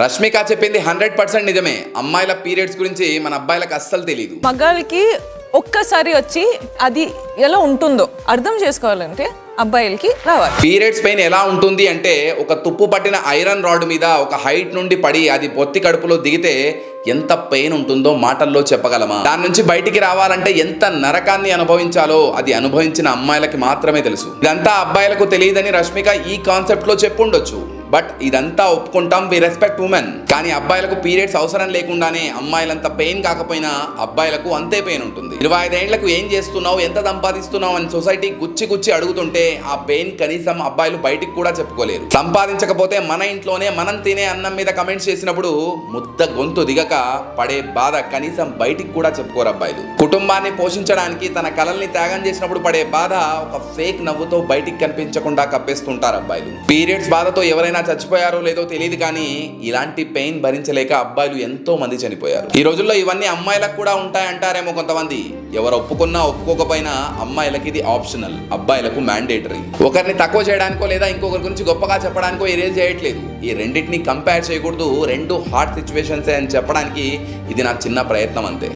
రష్మిక చెప్పింది hundred percent నిజమే. అమ్మాయిల పీరియడ్స్ గురించి మన అబ్బాయిలకు అస్సలు తెలియదు మగాళ్ళకి ఒక్కసారి వచ్చి అది ఎలా ఉంటుందో అర్థం చేసుకోవాలంటే అబ్బాయిలకి రావాలి. పీరియడ్స్ పెయిన్ ఎలా ఉంటుంది అంటే ఒక తుప్పు పట్టిన ఐరన్ రాడ్ మీద ఒక హైట్ నుండి పడి అది పొత్తి కడుపులో దిగితే ఎంత పెయిన్ ఉంటుందో మాటల్లో చెప్పగలమా? దాని నుంచి బయటికి రావాలంటే ఎంత నరకాన్ని అనుభవించాలో అది అనుభవించిన అమ్మాయిలకి మాత్రమే తెలుసు. ఇదంతా అబ్బాయిలకు తెలియదని రష్మిక ఈ కాన్సెప్ట్లో చెప్పుండొచ్చు. బట్ ఇదంతా ఒప్పుకుంటాం వి రెస్పెక్ట్ ఉమెన్ కానీ అబ్బాయిలకు పీరియడ్స్ అవసరం లేకుండానే అమ్మాయిలంత పెయిన్ కాకపోయినా అబ్బాయిలకు అంతే పెయిన్ ఉంటుంది. ఇరవై ఐదేళ్ళకు ఏం చేస్తున్నావు ఎంత సంపాదిస్తున్నావు అని సొసైటీ గుచ్చి గుచ్చి అడుగుతుంటే ఆ పెయిన్ కనీసం అబ్బాయిలు బయటికి కూడా చెప్పుకోలేరు. సంపాదించకపోతే మన ఇంట్లోనే మనం తినే అన్నం మీద కమెంట్స్ చేసినప్పుడు ముద్ద గొంతు దిగక పడే బాధ కనీసం బయటికి కూడా చెప్పుకోరు అబ్బాయిలు. కుటుంబాన్ని పోషించడానికి తన కలల్ని త్యాగం చేసినప్పుడు పడే బాధ ఒక ఫేక్ నవ్వుతో బయటికి కనిపించకుండా కప్పేస్తుంటారు అబ్బాయిలు. పీరియడ్స్ బాధతో ఎవరైనా చచ్చిపోయారో లేదో తెలియదు కానీ ఇలాంటి పెయిన్ భరించలేక అబ్బాయిలు ఎంతో మంది చనిపోయారు. ఈ రోజుల్లో ఇవన్నీ అమ్మాయిలకు కూడా ఉంటాయంటారేమో కొంతమంది. ఎవరు ఒప్పుకున్నా ఒప్పుకోకపోయినా అమ్మాయిలకి ఇది ఆప్షనల్ అబ్బాయిలకు మ్యాండేటరీ. ఒకరిని తక్కువ చేయడానికో లేదా ఇంకొకరి గురించి గొప్పగా చెప్పడానికో ఎరేజ్ చేయట్లేదు. ఈ రెండింటిని కంపేర్ చేయకూడదు రెండు హార్ట్ సిచ్యువేషన్సే అని చెప్పడానికి ఇది నా చిన్న ప్రయత్నం అంతే.